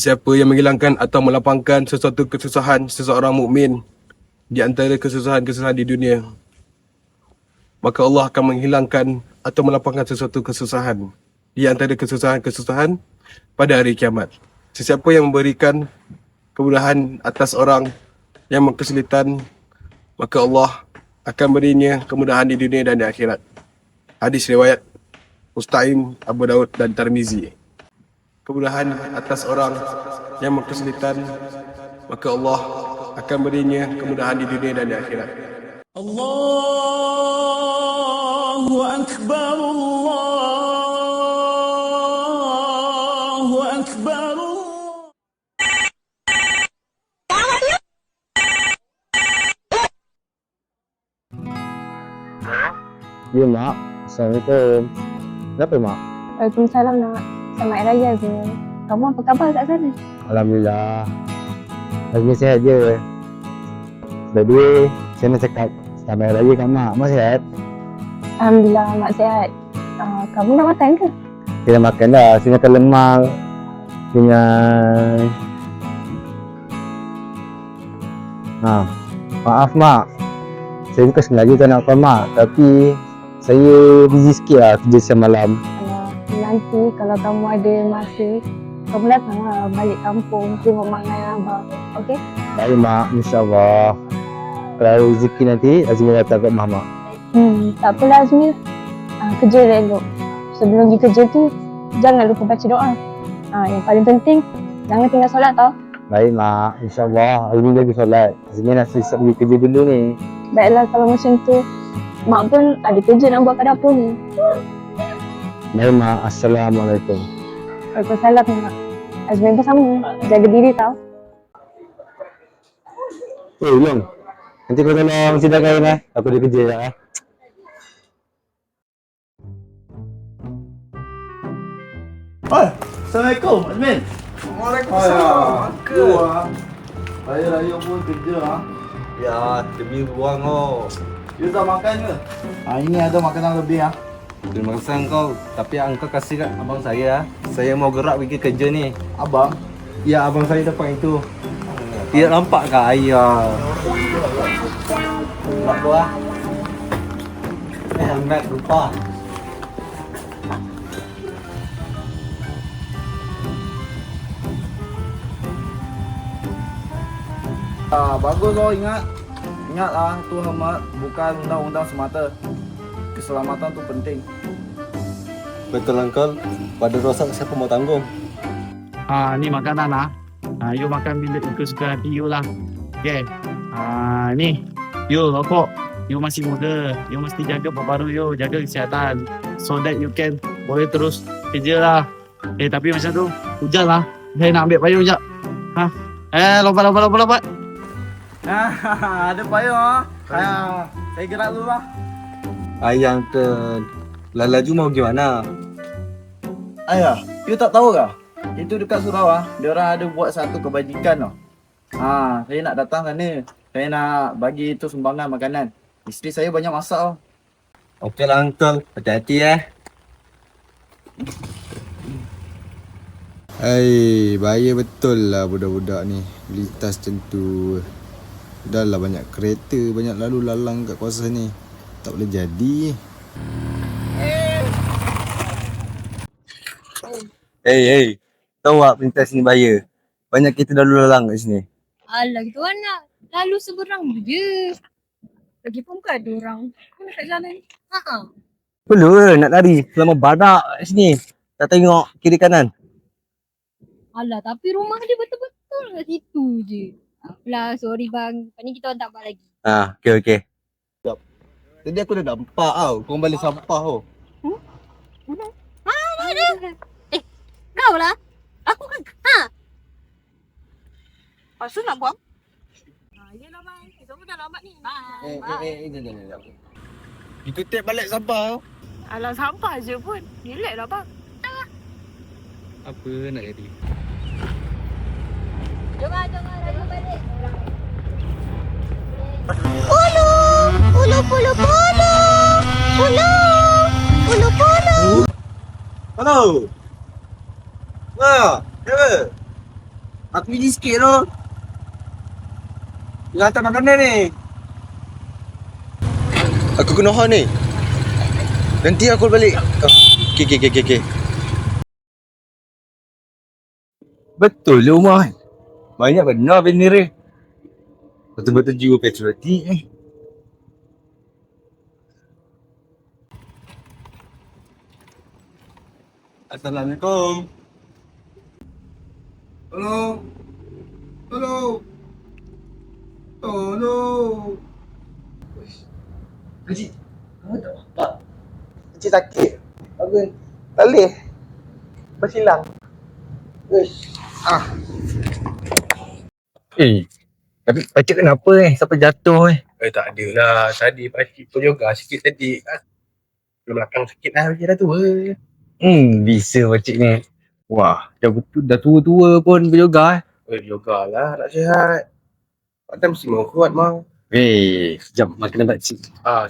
Sesiapa yang menghilangkan atau melapangkan sesuatu kesusahan seseorang mukmin di antara kesusahan-kesusahan di dunia, maka Allah akan menghilangkan atau melapangkan sesuatu kesusahan di antara kesusahan-kesusahan pada hari kiamat. Sesiapa yang memberikan kemudahan atas orang yang kesulitan, maka Allah akan berinya kemudahan di dunia dan di akhirat. Hadis riwayat Musta'im, Abu Daud dan Tarmizi kemudahan atas orang yang berkesulitan maka Allah akan berinya kemudahan di dunia dan di akhirat. Allahu akbar Allahu akbar Ya mak, Assalamualaikum. Kenapa mak? Waalaikumsalam nak. Selamat Raya ke. Kamu apa khabar kat sana? Alhamdulillah. Azmi sihat je. Jadi, saya nak cakap selamat hari raya kan mak. Mak sihat? Alhamdulillah mak sihat. Uh, kamu nak makan ke? Kita makan dah. Saya makan lemak dengan... Ha, maaf mak. Saya bukan sengaja tak nak call mak. Tapi, saya busy sikit lah kerja siang malam. Uh, nanti kalau kamu ada masa, kamu datanglah balik kampung tengok mak dengan abang. Okey? Baik mak, insyaAllah. Kalau rezeki nanti, Azmi datang kat mak. Hmm, tak apalah Azmi. Uh, kerja elok. Sebelum pergi kerja tu, jangan lupa baca doa. Uh, yang paling penting, jangan tinggal solat tau. Baik mak, insyaAllah Azmi lagi solat Azmi nak siap pergi kerja dulu ni Baiklah kalau macam tu, mak pun ada kerja nak buat kat dapur ni. Baik mak, Assalamualaikum Waalaikumsalam mak. Azmi pun sama. Jaga diri tau. Eh Long Nanti kau tolong sidang kain eh Aku ada kerja dah eh Oi, Assalamualaikum Azmin Waalaikumsalam Ke Raya raya pun kerja ha. Ya, demi buang oh. You tak makan ke? Ha, ini ada makanan lebih ha. Terima kasih kau. Tapi engkau kasih kat abang saya. Saya mau gerak pergi kerja ni. Abang. Ya, abang saya depan itu. Tidak nampak ke ayah? Tak apa. Eh, Ahmed lupa. Ah, bagus oh ingat. Ingatlah tu Ahmad bukan undang-undang semata. Keselamatan tu penting. Betul uncle. Pada rosak siapa mau tanggung? Ah, ni makanan lah. Ah, you makan bila ikut suka hati you lah. Okay. Ah, ni. You rokok. You masih muda. You mesti jaga paru you. Jaga kesihatan. So that you can boleh terus kerja lah. Eh, tapi macam tu. Hujan lah. Saya nak ambil payung sekejap. Ha? Eh, lompat, lompat, lompat, lompat. Ah, ada payung ah. Ah, saya gerak dulu lah. Ayah uncle. Lalaju mau gimana? Ayah, you tak tahu ke? Itu dekat surau ah, dia orang ada buat satu kebajikan tau. Ha, saya nak datang sana. Saya nak bagi itu sumbangan makanan. Isteri saya banyak masak tau. Okey lah uncle. Hati-hati eh. Hai, bahaya betul lah budak-budak ni Lintas macam tu Dah lah banyak kereta, banyak lalu lalang kat kawasan ni Tak boleh jadi Hey, hey. Tahu tak perintah sini bahaya? Banyak kita dah lalu lalang kat sini. Alah, kita orang nak lalu seberang je. Lagipun bukan ada orang. Kau nak kat jalan ni. Ha. Perlu ke nak lari selama badak kat sini? Tak tengok kiri kanan. Alah, tapi rumah dia betul-betul kat situ je. Apalah, sorry bang. Lepas ni kita orang tak buat lagi. Ah, okey okey. Tadi aku dah nampak tau. Kau balik sampah tau. Eh, kau lah. Aku kan. Ha. Pasal nak buang? Ha, yelah bang. Kita pun dah lambat ni. Bye. Eh, Bye. eh, eh, jom, jom, jom. Itu tip balik sampah tau Alah, sampah je pun. Relax lah bang. Apa nak jadi? Jom lah, jom lah. Dah balik. Hello. Wah, ya ke? Aku biji sikit tu. Dia hantar makanan ni. Aku kena hon ni. Nanti aku balik. Oh. Okay, okay, okay, okay, okay. Betul je rumah kan? Banyak benar benda ni. Betul-betul jiwa patriotik ni. Assalamualaikum. Tolong. Tolong. Tolong. Haji, kamu tak apa? Haji sakit. Apa? Tak boleh. Bersilang. Uish. Ah. Eh, tapi pakcik kenapa eh? Sampai jatuh eh? Eh tak ada lah. Tadi pakcik pun yoga sikit tadi. Ah, Belakang sikit lah macam dah tua. Hmm, bisa pakcik ni. Wah, dah betul dah tua-tua pun beryoga eh. Eh yoga lah nak sihat. Padahal mesti mau kuat mau. Weh, sekejap makanan pakcik. Ah,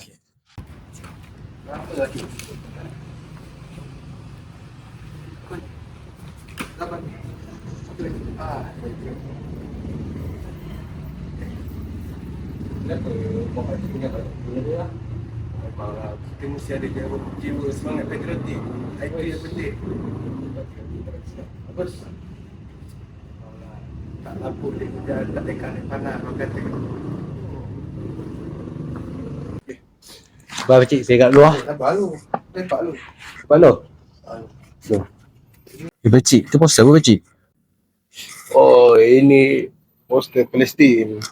Kita mesti ada jiwa, jiwa semangat patriotik. Itu yang penting. Bagus. Tak apa boleh kerja, tak dekat panas, orang kata. Bye pakcik, saya kat luar. Nampak lu. Nampak lu. Balo. Eh pakcik, tu poster apa pakcik? Oh, ini poster Palestin.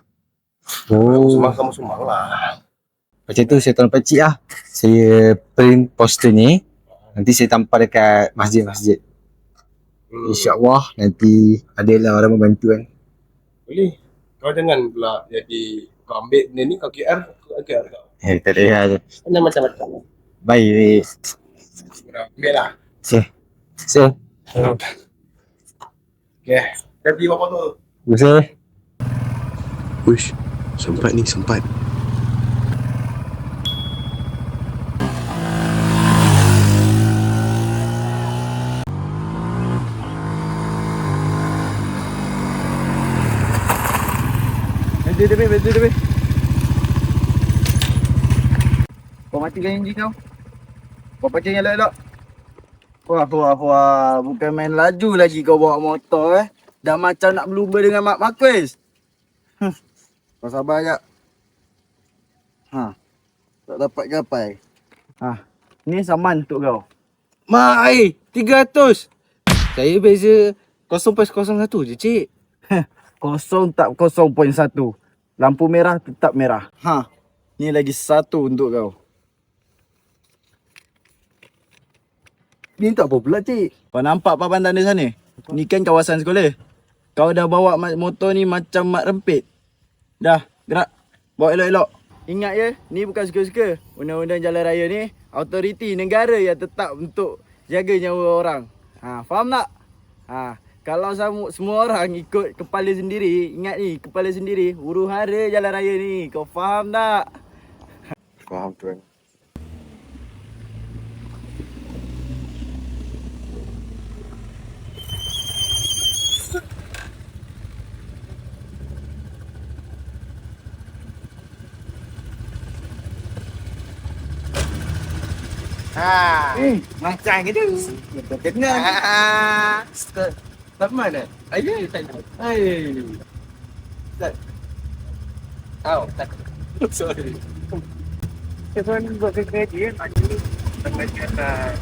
Oh, Sumbang-sumbang lah. Macam tu saya tolong pakcik lah. Saya print poster ni. Nanti saya tampal dekat masjid-masjid. Hmm. InsyaAllah nanti adalah orang membantu kan. Boleh. Kau jangan pula jadi kau ambil benda ni kau KR, kau KR kau. Eh, tak ada lah. Mana macam-macam. Baik. Ambil lah. So, so, Okay. Tapi apa tu? usaha. Uish, sempat ni, sempat. Berhenti dia, Bin. Berhenti dia, Bin. Kau matikan enjin kau. Kau pancing elok-elok. Wah, wah, wah. Bukan main laju lagi kau bawa motor eh. Dah macam nak berlumba dengan Mak Marquez. Huh. Kau sabar sekejap. Ha. Tak dapat gapai. Ha. Ni saman untuk kau. Mai, 300. Saya beza 0.01 je, cik. Kosong tak kosong poin satu. Lampu merah tetap merah. Ha. Ni lagi satu untuk kau. Ni tak apa pula cik. Kau nampak papan tanda sana? Ni kan kawasan sekolah. Kau dah bawa motor ni macam mak rempit. Dah, gerak. Bawa elok-elok. Ingat ya, ni bukan suka-suka. Undang-undang jalan raya ni, autoriti negara yang tetap untuk jaga nyawa orang. Ha, faham tak? Ha, kalau semua, semua orang ikut kepala sendiri, ingat ni, kepala sendiri, huru hara jalan raya ni. Kau faham tak? Faham tuan. Ha. Eh, macam gitu. Kena. Ah, tak mana? Ayah tak nak. Hai. Tak. Oh, tak. Sorry. Kita ni buat kerja nak jadi. Tak nak.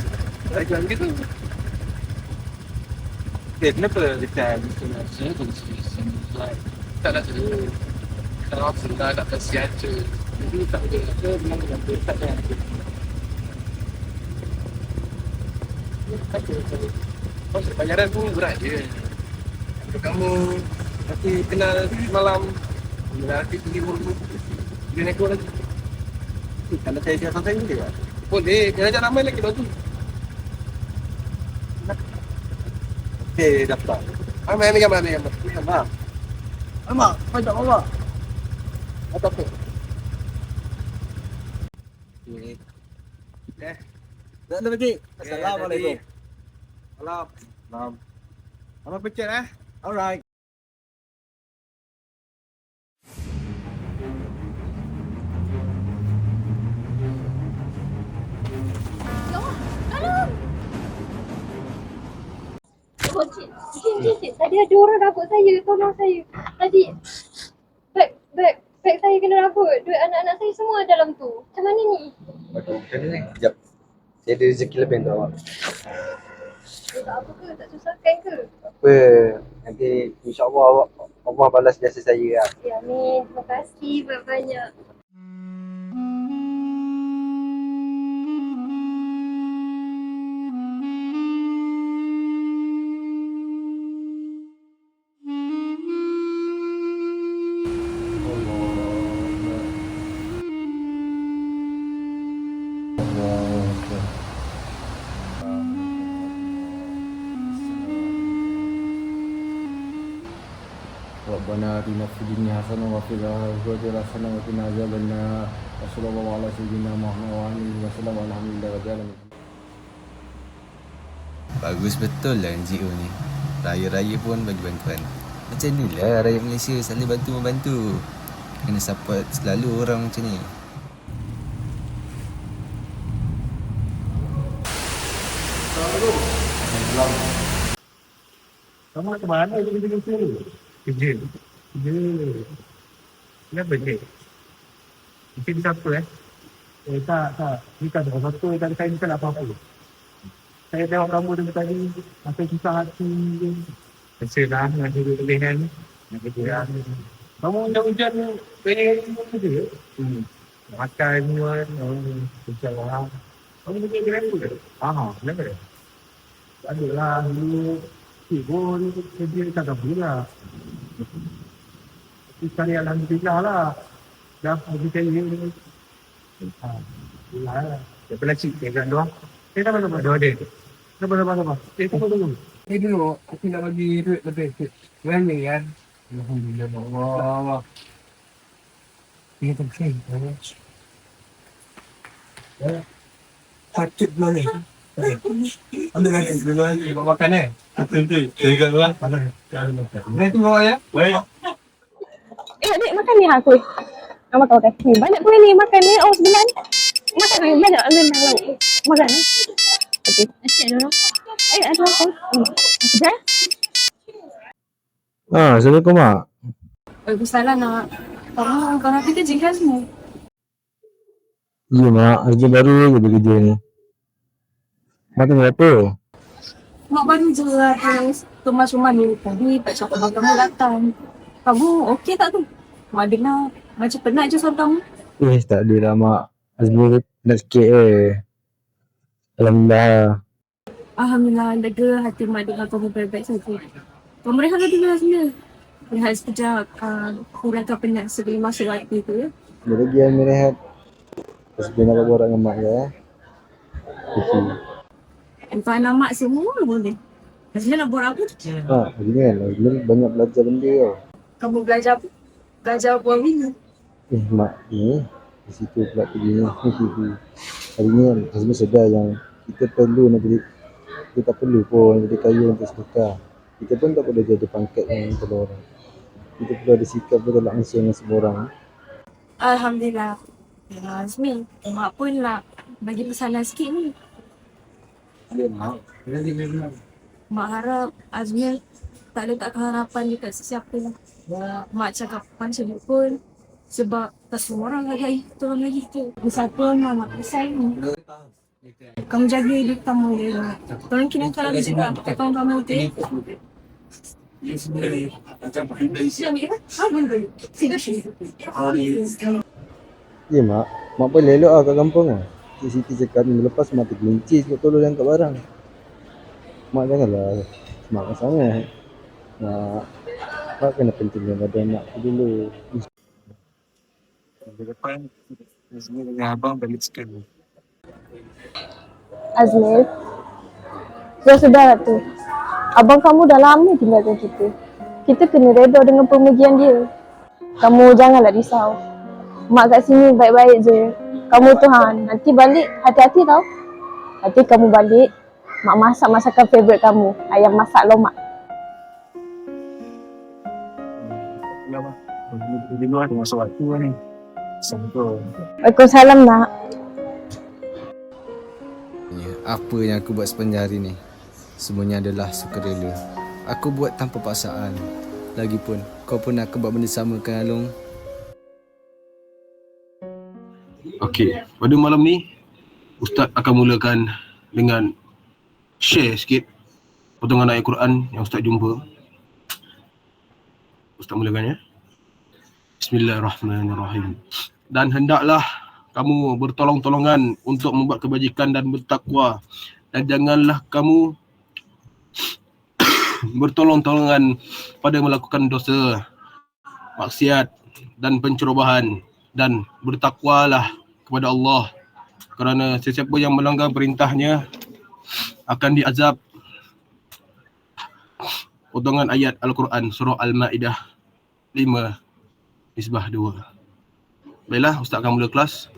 Tak jangan gitu. Eh, kenapa kita sebenarnya like tak nak cerita. Kalau sudah nak kasihan tu, jadi tak boleh ke memang nak tak ada. Oh, bayaran pun berat je. Untuk kamu nanti kenal malam nanti pergi bulu dia naik lagi. Eh, Kalau saya siapa saya boleh tak? Boleh, dia ajak ramai lagi bagus. Okey, dapat. Ambil, ambil gambar, ambil gambar. Ambil gambar. Alamak, kau tak bawa. Apa apa? Tak ada lagi. Assalamualaikum. Salam. Salam. Salam pencet eh. Alright. Cik, cik, cik, cik. Tadi ada orang rabut saya, tolong saya. Tadi beg beg beg saya kena rabut. Duit anak-anak saya semua dalam tu. Macam mana ni? Macam mana ni. Sekejap. Saya ada rezeki lebih untuk awak. Tak apa ke? Tak susahkan ke? Apa? Nanti insyaAllah Allah balas jasa saya lah. Ya, Amin. Terima kasih banyak-banyak. ربنا آتنا في الدنيا حسنة وفي الآخرة حسنة وقنا عذاب النار وصلى الله على سيدنا محمد وعلى آله وسلم والحمد لله رب العالمين Bagus betul lah NGO ni Raya-raya pun bagi bantuan Macam ni lah rakyat Malaysia selalu bantu-membantu Kena support selalu orang macam ni Kamu ke mana je kerja kerja? Kerja. Kerja. Kenapa kerja? Mungkin siapa eh? Eh tak, tak. Ni kan salah satu yang saya bukan apa-apa. Saya tengok kamu dari tadi, sampai susah hati. Rasa lah dengan diri pilihan. Nak kerja. Kamu hujan-hujan ni, pengen kerja? Hmm. Makan semua, oh, kerja lah. Kamu kerja kenapa ke? Ah, kenapa? Tak ada lah, dulu Eh, pun kerja tak apa lah. Tapi sekarang Alhamdulillah lah. Dah pergi kaya ni. Ha, Alhamdulillah. Dia pernah cik, dia kan doang. Eh, tak apa-apa, doa dia. Tak apa-apa, tak apa. Eh, tunggu, tunggu. Eh, dulu, aku nak bagi duit lebih. Berani kan? Alhamdulillah, Allah. Dia tak kaya. Ya. Patut dulu ni. Ambil lagi, dulu lagi. Buat makan eh? Betul, saya kat luar. Nanti tu bawa ya. Baik. Eh, adik makan ni ha kuih. Ah, makan makan. Ni banyak kuih ni makan ni. Oh, sebelah ni. Makan ni banyak. Ambil makan lauk. Makan ni. Okey. Asyik dulu. Eh, apa? Hmm. Sekejap. Ah, Assalamualaikum mak. Waalaikumsalam nak. Kamu kalau kita jika semua. Ya mak, kerja baru je dia kerja ni. Tengok apa? Mak baru je lah terus kemas rumah ni tadi tak cakap kamu datang. Kamu okey tak tu? Mak dengar macam penat je suara kamu. Eh, tak ada lah mak. Azmi nak sikit eh. Alhamdulillah. Alhamdulillah lega hati mak dengar kamu baik-baik saja. Kamu rehat lah dulu sebenarnya. Rehat sekejap uh, kurangkan penat sebelum masuk waktu tu ya. Dia lagi Ami rehat. Terus nak borak dengan mak ke eh. Okey. Anak mak semua boleh. Rasanya nak buat apa? Ha, hari ni kan Azmi banyak belajar benda tau. Kamu belajar apa? Belajar buat bini. Eh mak ni di situ pula pergi ni. Hari ni kan Azmi sedar yang kita perlu nak jadi kita tak perlu pun jadi kaya untuk sedekah. Kita pun tak boleh jadi pangkat yang kepada orang. Kita perlu ada sikap betul langsung dengan semua orang. Alhamdulillah. Ya, Azmi, mak pun nak bagi pesanan sikit ni. Mak. Mak harap Azmi tak letakkan harapan dekat sesiapa lah. Mak cakap macam pun sebab tak semua orang lagi tolong lagi tu. Satu mak pesan ni. Kamu jaga hidup kamu ya. Tolong kena kalau dia cakap tolong kamu tu. boleh. Sini sini. Ya mak, mak pun elok lah kat kampung lah. Cik Siti cakap minggu lepas mak tergelincir sebab tolong angkat barang. Mak janganlah semangat sangat. Mak, mak kena pentingkan badan mak tu dulu. Minggu depan, Azmi dengan abang balik sekali. Azmil. Sudah sedar tu. Abang kamu dah lama tinggalkan kita. Kita kena reda dengan pemergian dia. Kamu janganlah risau. Mak kat sini baik-baik je. Kamu tu ha, nanti balik hati-hati tau. Nanti kamu balik, mak masak masakan favourite kamu. Ayam masak lomak. Ya, mak. Di luar ada masa waktu ni. Sampai. Waalaikumsalam nak. Ya, Apa yang aku buat sepanjang hari ni Semuanya adalah sukarela Aku buat tanpa paksaan. Lagipun, kau pun akan buat benda sama kan Along? Okey, pada malam ni Ustaz akan mulakan dengan share sikit potongan ayat Quran yang Ustaz jumpa. Ustaz mulakan ya. Bismillahirrahmanirrahim. Dan hendaklah kamu bertolong-tolongan untuk membuat kebajikan dan bertakwa dan janganlah kamu bertolong-tolongan pada melakukan dosa, maksiat dan pencerobohan dan bertakwalah kepada Allah kerana sesiapa yang melanggar perintahnya akan diazab potongan ayat Al-Quran surah Al-Maidah 5 Isbah 2 Baiklah Ustaz akan mula kelas